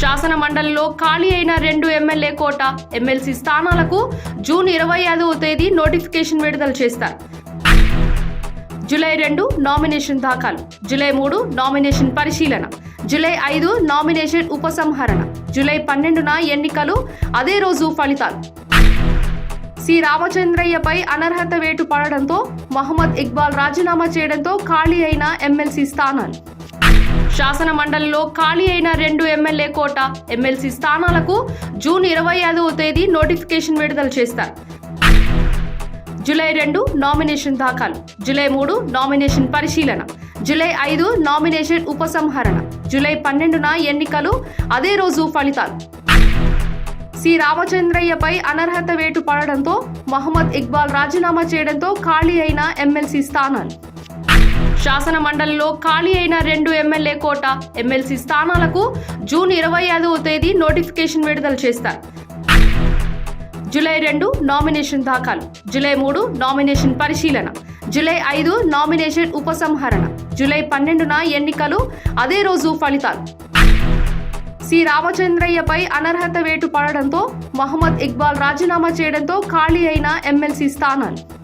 శాసన మండలిలో ఖాళీ అయిన రెండు ఎమ్మెల్యే కోట ఎమ్మెల్సీ స్థానాలకు జూన్ ఇరవై ఐదవ తేదీ నోటిఫికేషన్ విడుదల చేస్తారు. జూలై రెండు నామినేషన్ దాఖలు. జూలై మూడు నామినేషన్ పరిశీలన. జూలై ఐదు నామినేషన్ ఉపసంహరణ. జూలై పన్నెండున ఎన్నికలు అదే రోజు ఫలితాలు. సి. రామచంద్రయ్యపై అనర్హత వేటు పడడంతో మహమ్మద్ ఇక్బాల్ రాజీనామా చేయడంతో ఖాళీ అయిన ఎమ్మెల్సీ స్థానాలు. శాసన మండలిలో ఖాళీ అయిన రెండు ఎమ్మెల్యే కోట ఎమ్మెల్సీ స్థానాలకు జూన్ ఇరవై ఐదవ తేదీ నోటిఫికేషన్ విడుదల చేస్తారు. జూలై రెండు నామినేషన్ దాఖలు. జూలై మూడు నామినేషన్ పరిశీలన. జూలై ఐదు నామినేషన్ ఉపసంహరణ. జూలై పన్నెండున ఎన్నికలు అదే రోజు ఫలితాలు. సి. రామచంద్రయ్యపై అనర్హత వేటు పడడంతో మహమ్మద్ ఇక్బాల్ రాజీనామా చేయడంతో ఖాళీ అయిన ఎమ్మెల్సీ స్థానాలు. శాసన మండలిలో ఖాళీ అయిన రెండు ఎమ్మెల్యే కోట ఎమ్మెల్సీ స్థానాలకు జూన్ ఇరవై ఐదవ తేదీ నోటిఫికేషన్ విడుదల చేస్తారు. జూలై రెండు నామినేషన్ దాఖలు. జూలై మూడు నామినేషన్ పరిశీలన. జూలై ఐదు నామినేషన్ ఉపసంహరణ. జూలై పన్నెండున ఎన్నికలు అదే రోజు ఫలితాలు. సి. రామచంద్రయ్యపై అనర్హత వేటు పడడంతో మహమ్మద్ ఇక్బాల్ రాజీనామా చేయడంతో ఖాళీ అయిన ఎమ్మెల్సీ స్థానాలు.